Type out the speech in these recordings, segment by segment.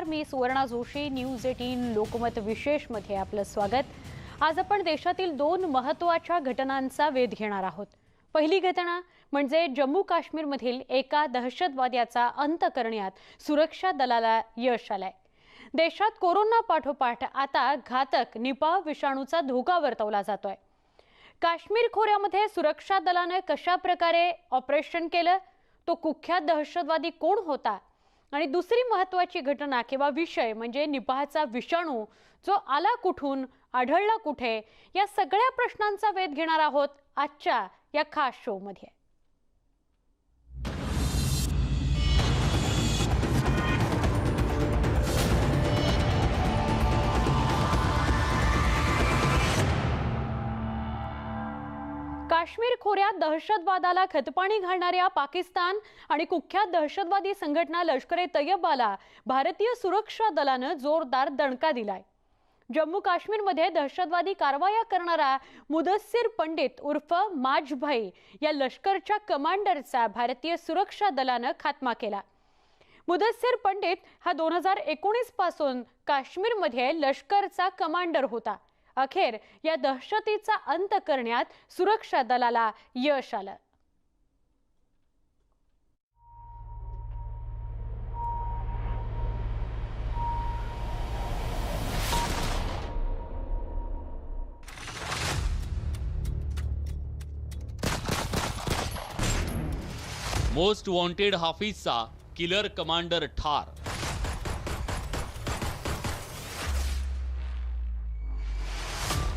नमस्कार मी Suvarna Joshi news eighteen Lokmat विशेषमध्ये आपलं स्वागत. आज आपण देशातील दोन महत्त्वाच्या घटनांचा वेध घेणार आहोत. पहिली घटना म्हणजे जम्मू काश्मीरमधील एका दहशतवाद्याचा अंत करण्यात सुरक्षा दलाला यश आलंय. देशात कोरोना पाठोपाठ आता घातक निपा विषाणूचा धोका वर्तवला जातोय. काश्मीर खोऱ्यामध्ये सुरक्षा दलानं कशा प्रकारे ऑपरेशन केलं? तो कुख्यात दहशतवादी कोण होता? आणि दुसरी महत्त्वाची घटना किंवा विषय म्हणजे निपाहचा विषाणू जो आला कुठून आढळला कुठे या सगळ्या प्रश्नांचा वेध घेणार आहोत आजच्या या खास शोमध्ये काश्मीर खोऱ्यात दहशतवादाला खतपाणी घालणाऱ्या पाकिस्तान आणि कुख्यात दहशतवादी संघटना लष्कर ए तय्यबाला भारतीय सुरक्षा दलानं जोरदार दणका दिलाय. जम्मू काश्मीरमध्ये दहशतवादी कारवाया करणारा मुदस्सीर पंडित उर्फ माझभाई या लष्करच्या कमांडरचा भारतीय सुरक्षा दलानं खात्मा केला. मुदस्सीर पंडित हा दोन हजार एकोणीसपासून काश्मीरमध्ये लष्करचा कमांडर होता. अखेर या दहशतीचा अंत करण्यात सुरक्षा दलाला यश आलं. मोस्ट वॉन्टेड हाफिजचा किलर कमांडर ठार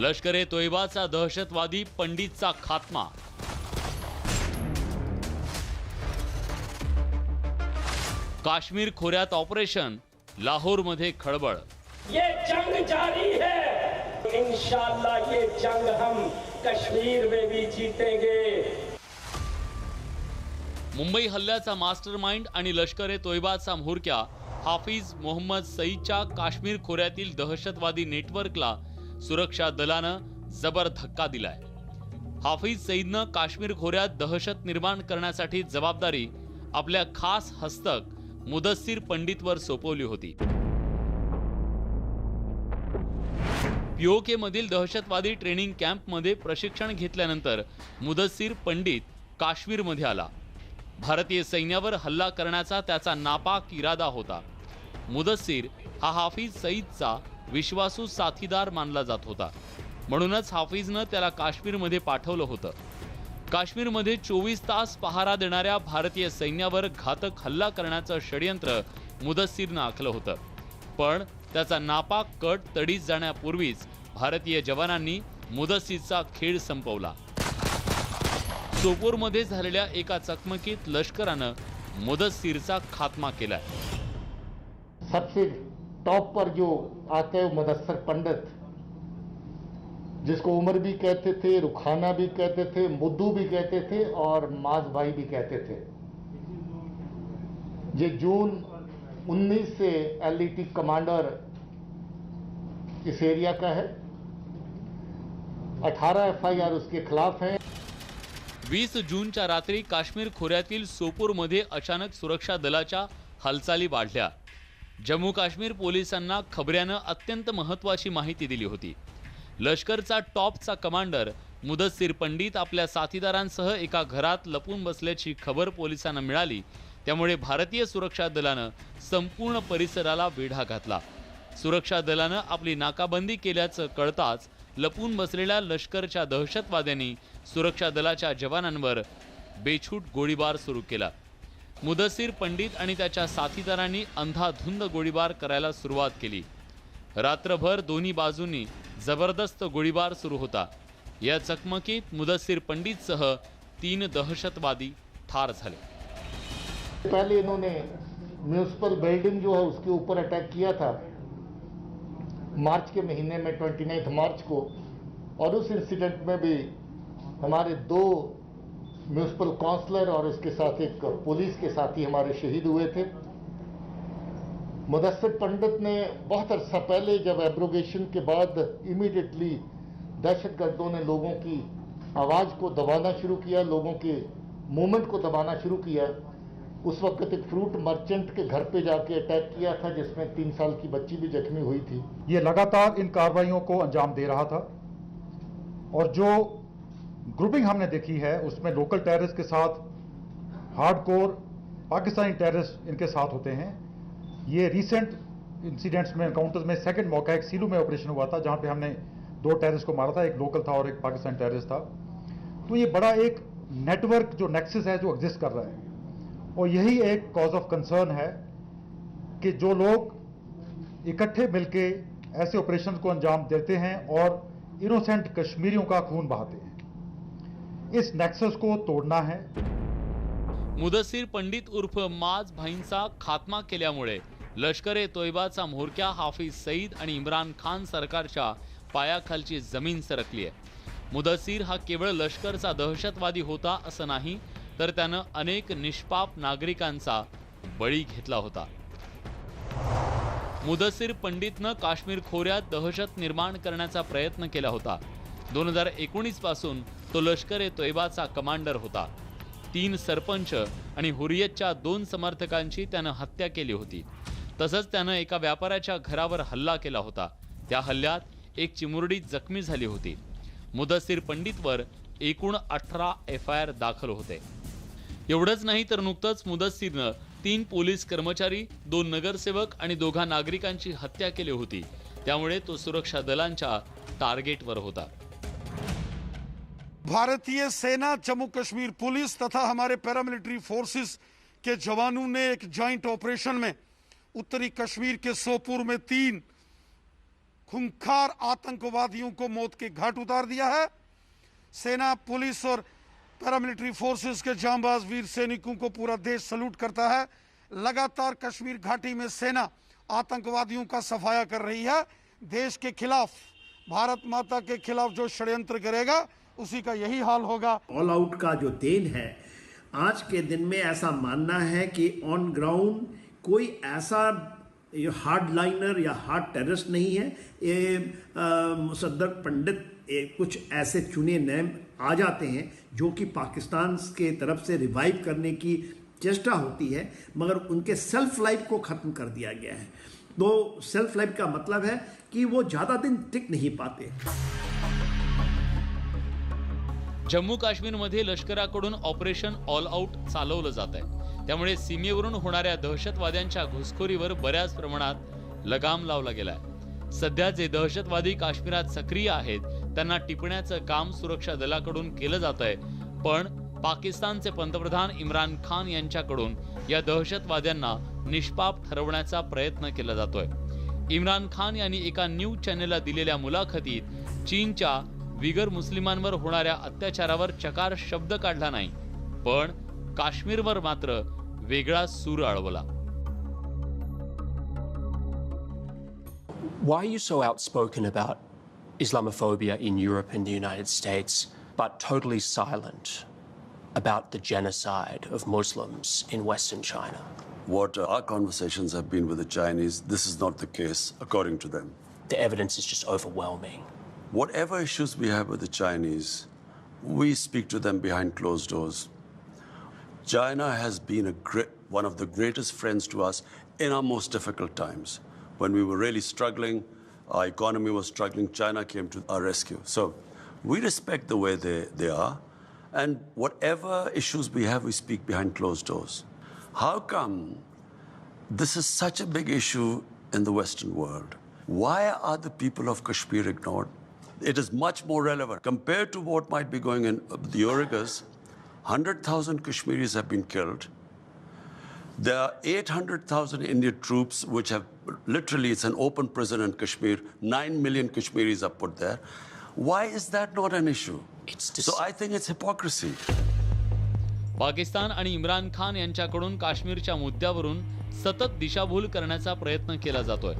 लष्कर ए तोयबाचा दहशतवादी पंडितचा खात्मा. काश्मीर खोऱ्यात ऑपरेशन लाहोरमध्ये खळबळ. ये जंग जारी है। इंशाल्लाह ये जंग हम कश्मीर में भी जीतेंगे। मुंबई हल्ल्याचा मास्टर माइंड आणि लष्कर ए तोयबाचा म्होरक्या हाफिज मोहम्मद सईदच्या काश्मीर खोऱ्यातील दहशतवादी नेटवर्कला सुरक्षा दलानं जबर धक्का दिलाय. हाफिज सईदनं काश्मीर खोऱ्यात दहशत निर्माण करण्यासाठी जबाबदारी आपल्या खास हस्तक मुदस्सीर पंडितवर सोपवली होती. पीओकेमधील दहशतवादी ट्रेनिंग कॅम्पमध्ये प्रशिक्षण घेतल्यानंतर मुदस्सीर पंडित काश्मीरमध्ये आला. भारतीय सैन्यावर हल्ला करण्याचा त्याचा नापाक इरादा होता. मुदस्सीर हा हाफिज सईदचा विश्वासू साथीदार मानला जात होता. म्हणूनच हाफिजनं त्याला काश्मीरमध्ये पाठवलं होतं. काश्मीरमध्ये चोवीस तास पहारा देणाऱ्या भारतीय सैन्यावर घातक हल्ला करण्याचं षडयंत्र मुदस्सीरनं आखलं होतं. पण त्याचा नापाक कट तडीस जाण्यापूर्वीच भारतीय जवानांनी मुदस्सीरचा खेळ संपवला. सोपोरमध्ये झालेल्या एका चकमकीत लष्करानं मुदस्सीरचा खात्मा केलाय. टॉप पर जो आते हैं वो मुदस्सर पंडित, जिसको उमर भी कहते थे, रुखाना भी कहते थे, मुद्दू भी कहते थे और माज भाई भी कहते थे। ये जून 19 से एलईटी कमांडर इस एरिया का है। 18 एफआईआर उसके खिलाफ हैं। वीस जूनच्या रात्री काश्मीर खोऱ्यातील सोपूरमध्ये अचानक सुरक्षा दलाच्या हालचाली वाढल्या. जम्मू काश्मीर पोलिसांना खबऱ्यानं अत्यंत महत्त्वाची माहिती दिली होती. लष्करचा टॉपचा कमांडर मुदस्सीर पंडित आपल्या साथीदारांसह एका घरात लपून बसल्याची खबर पोलिसांना मिळाली. त्यामुळे भारतीय सुरक्षा दलानं संपूर्ण परिसराला वेढा घातला. सुरक्षा दलानं आपली नाकाबंदी केल्याचं कळताच लपून बसलेल्या लष्करच्या दहशतवाद्यांनी सुरक्षा दलाच्या जवानांवर बेछूट गोळीबार सुरू केला. मुदसीर पंडित आणि त्याच्या साथीदारांनी अंधाधुंद गोळीबार करायला सुरुवात केली. रात्रभर दोन्ही बाजूंनी जबरदस्त गोळीबार सुरू होता. या चकमकीत मुदसीर पंडितसह तीन दहशतवादी ठार झाले. पहले इन्होंने म्यूनिसिपल बिल्डिंग जो है उसके ऊपर अटैक किया था। मार्च के महीने में 29 मार्च को। और उस इंसिडेंट में भी हमारे दो म्यूनिसिपल काउंसलर और उसके साथ एक पुलिस के साथी हमारे शहीद हुए थे। मुदस्सिर पंडित ने बहुत अरसा पहले जब एब्रोगेशन के बाद इमीडिएटली दहशतगर्दों ने लोगों की आवाज़ को दबाना शुरू किया, लोगों के मूवमेंट को दबाना शुरू किया। उस वक्त एक फ्रूट मर्चेंट के घर पे जाके अटैक किया था, जिसमें तीन साल की बच्ची भी जख्मी हुई थी। ये लगातार इन कार्रवाइयों को अंजाम दे रहा था और जो ग्रुपिंग हमने देखी है, उसमें लोकल टेररिस्ट के साथ हार्डकोर पाकिस्तानी टेररिस्ट इनके साथ होते हैं। ये रीसेंट इंसिडेंट्स में एनकाउंटर्स में सेकंड मौका एक सीलू में ऑपरेशन हुआ था, जहाँ पे हमने दो टेररिस्ट को मारा था, एक लोकल था और एक पाकिस्तानी टेररिस्ट था। तो ये बड़ा एक नेटवर्क जो नेक्सस है, जो एग्जिस्ट कर रहा है। और यही एक कॉज ऑफ़ कंसर्न है कि जो लोग इकट्ठे मिलके ऐसे ऑपरेशन को अंजाम देते हैं और इनोसेंट कश्मीरियों का खून बहाते हैं। इस नेक्सस को तोड़ना है। मुदसीर पंडित उर्फ माज भाईंचा खात्मा केल्यामुळे लष्कर ए तोयबाचा म्होरक्या हाफिज सईद आणि इम्रान खान सरकारच्या पायाखालची जमीन सरकली आहे मुदसीर हा केवळ लष्करचा दहशतवादी होता असं नाही तर त्यानं अनेक निष्पाप नागरिकांचा बळी घेतला होता. मुदसीर पंडितनं काश्मीर खोऱ्यात दहशत निर्माण करण्याचा प्रयत्न केला होता. दोन हजार एकोणीसपासून तो लष्कर ए तोयबाचा कमांडर होता. तीन सरपंच आणि हुरियतच्या दोन समर्थकांची त्यानं हत्या केली होती. तसंच त्यानं एका व्यापाऱ्याच्या घरावर हल्ला केला होता. त्या हल्ल्यात एक चिमुरडी जखमी झाली होती. मुदस्सीर पंडितवर एकूण अठरा एफ आय आर दाखल होते. एवढंच नाही तर नुकतंच मुदस्सीरनं तीन पोलीस कर्मचारी दोन नगरसेवक आणि दोघा नागरिकांची हत्या केली होती. त्यामुळे तो सुरक्षा दलांच्या टार्गेटवर होता. भारतीय सेना, जम्मू कश्मीर पुलिस तथा हमारे पैरामिलिट्री फोर्सेस के जवानों ने एक जॉइंट ऑपरेशन में उत्तरी कश्मीर के सोपुर में तीन खुंखार आतंकवादियों को मौत के घाट उतार दिया है। सेना, पुलिस और पैरामिलिट्री फोर्सेस के जांबाज वीर सैनिकों को पूरा देश सलूट करता है। लगातार कश्मीर घाटी में सेना आतंकवादियों का सफाया कर रही है। देश के खिलाफ, भारत माता के खिलाफ जो षड्यंत्र करेगा उसी का यही हाल होगा। ऑल आउट का जो देन है, आज के दिन में ऐसा मानना है कि ऑन ग्राउंड कोई ऐसा हार्ड लाइनर या हार्ड टेररिस्ट नहीं है। ये मुसद्दर पंडित, ये कुछ ऐसे चुने नेम आ जाते हैं जो कि पाकिस्तान के तरफ़ से रिवाइव करने की चेष्टा होती है, मगर उनके सेल्फ लाइफ को ख़त्म कर दिया गया है। तो सेल्फ लाइफ का मतलब है कि वो ज़्यादा दिन टिक नहीं पाते। जम्मू काश्मीरमध्ये लष्कराकडून ऑपरेशन ऑल आऊट चालवलं जात आहे. त्यामुळे सीमेवरून होणाऱ्या दहशतवाद्यांच्या घुसखोरीवर बऱ्याच प्रमाणात लगाम लावला गेलाय. सध्या जे दहशतवादी काश्मीरात सक्रिय आहेत त्यांना टिपण्याचं काम सुरक्षा दलाकडून केलं जात आहे. पण पाकिस्तानचे पंतप्रधान इम्रान खान यांच्याकडून या दहशतवाद्यांना निष्पाप ठरवण्याचा प्रयत्न केला जातोय. इम्रान खान यांनी एका न्यूज चॅनेलला दिलेल्या मुलाखतीत चीनच्या विगर मुस्लिमांवर होणाऱ्या अत्याचारावर चकार शब्द काढला नाही पण काश्मीरवर मात्र वेगळा सूर आळवला Why are you so outspoken about Islamophobia in Europe and the United States, but totally silent about the genocide of Muslims in Western China? What uh, our conversations have been with the Chinese, this is not the case, according to them. The evidence is just overwhelming. Whatever issues we have with the Chinese, we speak to them behind closed doors. China has been a great, one of the greatest friends to us in our most difficult times. When we were really struggling, our economy was struggling, China came to our rescue. So we respect the way they, they are. And whatever issues we have, we speak behind closed doors. How come this is such a big issue in the Western world? Why are the people of Kashmir ignored? It is much more relevant. Compared to what might be going in uh, the Uyghurs, 100,000 Kashmiris have been killed. There are 800,000 Indian troops, which have literally, it's an open prison in Kashmir. 9 million Kashmiris are put there. Why is that not an issue? It's dis- So I think it's hypocrisy. Pakistan आणि इम्रान खान यांच्याकडून काश्मीरच्या मुद्द्यावरून सतत दिशाभूल करण्याचा प्रयत्न केला जातोय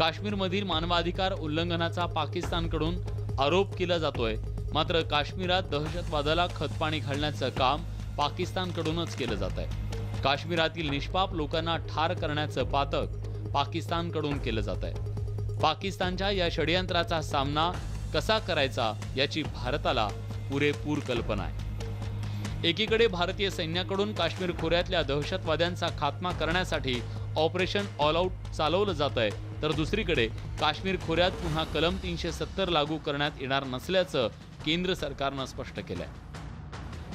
काश्मीरमधील मानवाधिकार उल्लंघनाचा पाकिस्तानकडून आरोप केला जातोय. मात्र काश्मीरात दहशतवादाला खतपाणी घालण्याचं काम पाकिस्तानकडूनच केलं जात आहे काश्मीरातील निष्पाप लोकांना ठार करण्याचं पातक पाकिस्तानकडून केलं जात आहे पाकिस्तानच्या या षडयंत्राचा सामना कसा करायचा याची भारताला पुरेपूर कल्पना आहे. एकीकडे भारतीय सैन्याकडून काश्मीर खोऱ्यातल्या दहशतवाद्यांचा खात्मा करण्यासाठी ऑपरेशन ऑल आऊट चालवलं जात आहे तर दुसरीकडे काश्मीर खोऱ्यात पुन्हा कलम तीनशे सत्तर लागू करण्यात येणार नसल्याचं केंद्र सरकारनं स्पष्ट केलंय.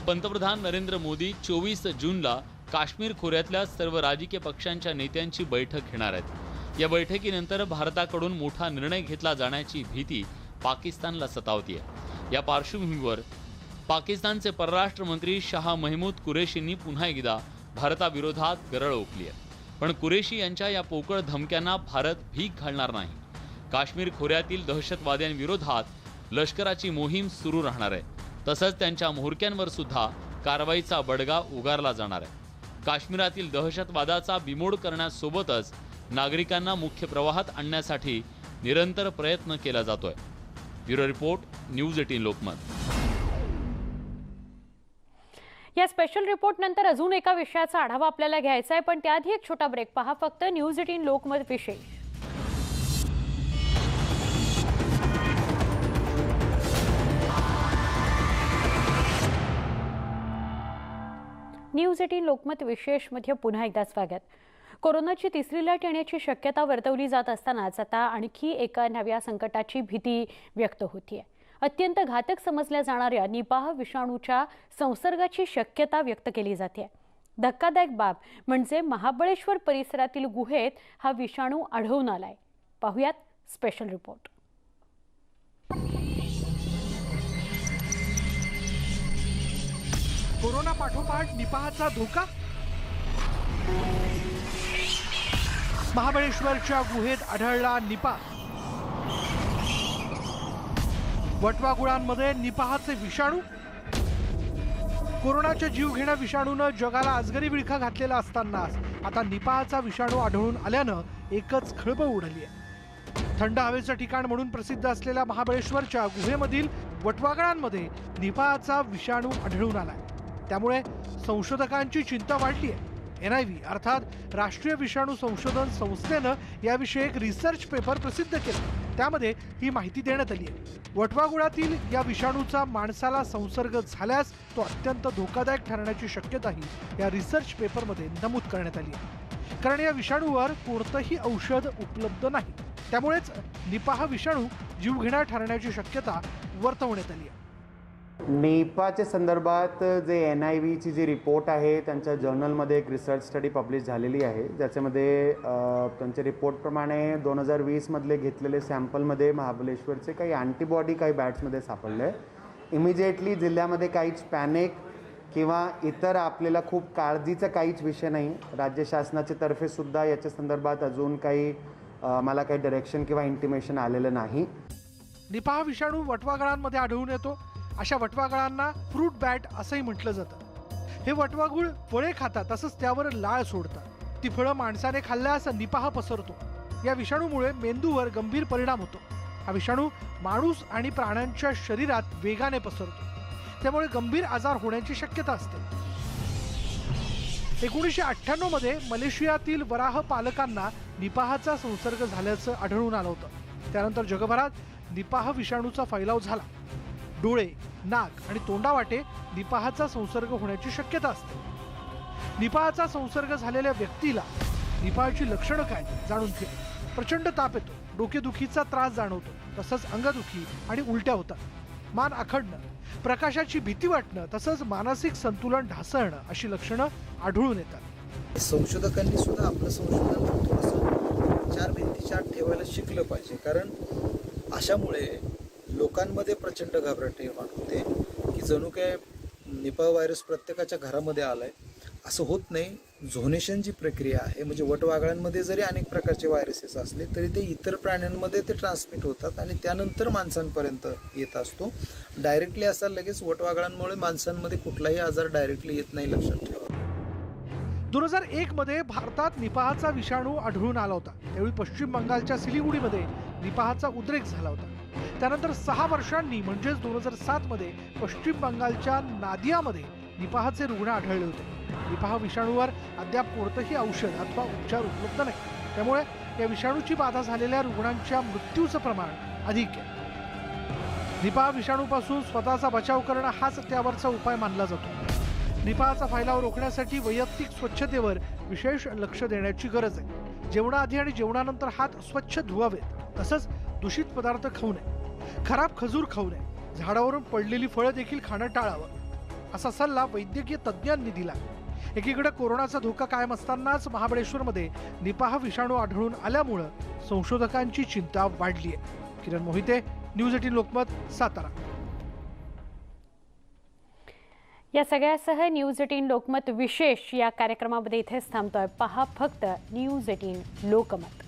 पंतप्रधान नरेंद्र मोदी चोवीस जूनला काश्मीर खोऱ्यातल्या सर्व राजकीय पक्षांच्या नेत्यांची बैठक घेणार आहेत. या बैठकीनंतर भारताकडून मोठा निर्णय घेतला जाण्याची भीती पाकिस्तानला सतावतीय. या पार्श्वभूमीवर पाकिस्तानचे परराष्ट्र मंत्री शाह महमूद कुरेशींनी पुन्हा एकदा भारताविरोधात गरळ ओकली आहे पण कुरेशी यांच्या या पोकळ धमक्यांना भारत भीक घालणार नाही. काश्मीर खोऱ्यातील दहशतवाद्यांविरोधात लष्कराची मोहीम सुरू राहणार आहे. तसंच त्यांच्या म्होरक्यांवर सुद्धा कारवाईचा बडगा उगारला जाणार आहे. काश्मीरातील दहशतवादाचा बिमोड करण्यासोबतच नागरिकांना मुख्य प्रवाहात आणण्यासाठी निरंतर प्रयत्न केला जातोय. Bureau report news eighteen Lokmat. या स्पेशल रिपोर्ट नंतर अजून एका विषयाचा आढावा आपल्याला घ्यायचा आहे पण त्याआधी एक छोटा ब्रेक पहा फक्त न्यूज एटीन लोकमत विशेष. न्यूज एटीन लोकमत विशेषमध्ये पुन्हा एकदा स्वागत. कोरोनाची तिसरी लाट येण्याची शक्यता वर्तवली जात असतानाच आता आणखी एका नव्या संकटाची भीती व्यक्त होतीये. अत्यंत घातक समजल्या जाणाऱ्या निपाह विषाणूच्या संसर्गाची शक्यता व्यक्त केली जाते. धक्कादायक बाब म्हणजे महाबळेश्वर परिसरातील गुहेत हा विषाणू आढळून आलाय. पाहुयात स्पेशल रिपोर्ट कोरोना पाठोपाठ निपाहचा धोका? महाबळेश्वरच्या गुहेत आढळला निपाह. वटवागुळांमध्ये निपाहाचे विषाणू? कोरोनाच्या जीवघेण्या विषाणूनं जगाला अजगरी विळखा घातलेला असताना आता निपाहाचा विषाणू आढळून आल्यानं एकच खळबळ उडाली आहे. थंड हवेचं ठिकाण म्हणून प्रसिद्ध असलेल्या महाबळेश्वरच्या गुहेमधील वटवागळांमध्ये निपाहाचा विषाणू आढळून आलाय. त्यामुळे संशोधकांची चिंता वाढली आहे. एन आय व्ही अर्थात राष्ट्रीय विषाणू संशोधन संस्थेनं याविषयी एक रिसर्च पेपर प्रसिद्ध केला. त्यामध्ये ही माहिती देण्यात आली आहे. वटवागुळातील या विषाणूचा माणसाला संसर्ग झाल्यास तो अत्यंत धोकादायक ठरण्याची शक्यताही या रिसर्च पेपरमध्ये नमूद करण्यात आली आहे. कारण या विषाणूवर कोणतंही औषध उपलब्ध नाही. त्यामुळेच निपाह विषाणू जीवघेणा ठरण्याची शक्यता वर्तवण्यात आली आहे. निपाच्या संदर्भात जे एन आय व्हीची जी रिपोर्ट आहे त्यांच्या जर्नलमध्ये एक रिसर्च स्टडी पब्लिश झालेली आहे. ज्याच्यामध्ये त्यांच्या रिपोर्टप्रमाणे दोन हजार वीसमधले घेतलेले सॅम्पलमध्ये महाबलेश्वरचे काही अँटीबॉडी काही बॅट्समध्ये सापडले. इमिजिएटली जिल्ह्यामध्ये काहीच पॅनिक किंवा इतर आपल्याला खूप काळजीचा काहीच विषय नाही. राज्य शासनाच्या तर्फेसुद्धा याच्या संदर्भात अजून काही मला काही डायरेक्शन किंवा इंटिमेशन आलेलं नाही. निपाह विषाणू वटवागळांमध्ये आढळून येतो. अशा वटवागळांना फ्रूट बॅट असंही म्हटलं जातं. हे वटवागुळ फळे खातात तसंच त्यावर लाळ सोडतात. ती फळं माणसाने खाल्ल्यास निपाह पसरतो. या विषाणूमुळे मेंदूवर गंभीर परिणाम होतो. हा विषाणू माणूस आणि प्राण्यांच्या शरीरात वेगाने पसरतो. त्यामुळे गंभीर आजार होण्याची शक्यता असते. एकोणीसशे अठ्ठ्याण्णवमध्ये मलेशियातील वराह पालकांना निपाहाचा संसर्ग झाल्याचं आढळून आलं होतं. त्यानंतर जगभरात निपाह विषाणूचा फैलाव झाला. डोळे नाक आणि तोंडावाटे निपाहाचा संसर्ग होण्याची शक्यता असते. निपाहाचा संसर्ग झालेल्या व्यक्तीला निपाहाची लक्षणं काय जाणून घे. प्रचंड ताप येतो डोकेदुखीचा त्रास जाणवतो तसंच अंगदुखी आणि उलट्या होतात. मान आखडणं प्रकाशाची भीती वाटणं तसंच मानसिक संतुलन ढासळणं अशी लक्षणं आढळून येतात. संशोधकांनी सुद्धा आपलं संशोधन थोडंसं चार भिंतीच्या आत ठेवायला शिकलं पाहिजे. कारण अशामुळे लोकांमध्ये प्रचंड घाबरट निर्माण होते की जणू काय निपा व्हायरस प्रत्येकाच्या घरामध्ये आलाय. असं होत नाही. झोनेशनची प्रक्रिया आहे म्हणजे वटवागळ्यांमध्ये जरी अनेक प्रकारचे व्हायरसेस असले तरी ते इतर प्राण्यांमध्ये ते ट्रान्समिट होतात आणि त्यानंतर माणसांपर्यंत येत असतो. डायरेक्टली असा लगेच वटवागळांमुळे माणसांमध्ये कुठलाही आजार डायरेक्टली येत नाही लक्षात ठेवा. दोन हजार एक मध्ये भारतात निपाहाचा विषाणू आढळून आला होता. त्यावेळी पश्चिम बंगालच्या सिलिगुडीमध्ये निपाहाचा उद्रेक झाला होता. त्यानंतर सहा वर्षांनी म्हणजेच दोन हजार सातमध्ये पश्चिम बंगालच्या नादियामध्ये निपाहाचे रुग्ण आढळले होते. निपाह विषाणूवर अद्याप कोणतंही औषध अथवा उपचार उपलब्ध नाही. त्यामुळे या विषाणूची बाधा झालेल्या रुग्णांच्या मृत्यूचं प्रमाण अधिक आहे. निपाह विषाणूपासून स्वतःचा बचाव करणं हाच त्यावरचा उपाय मानला जातो. निपाहाचा फैलाव रोखण्यासाठी वैयक्तिक स्वच्छतेवर विशेष लक्ष देण्याची गरज आहे. जेवणाआधी आणि जेवणानंतर हात स्वच्छ धुवावेत तसंच दूषित पदार्थ खाऊ नये. खराब खजूर खाऊ नये. झाडावरून पडलेली फळं देखील खाणं टाळावं. असा सल्ला वैद्यकीय तज्ज्ञांनी दिला. एकीकडे कोरोनाचा धोका कायम असतानाच महाबळेश्वरमध्ये निपाह विषाणू आढळून आल्यामुळं संशोधकांची चिंता वाढली आहे किरण मोहिते न्यूज एटीन लोकमत सातारा. या सगळ्यासह न्यूज एटीन लोकमत विशेष या कार्यक्रमामध्ये इथेच थांबतोय. पहा फक्त न्यूज एटीन लोकमत.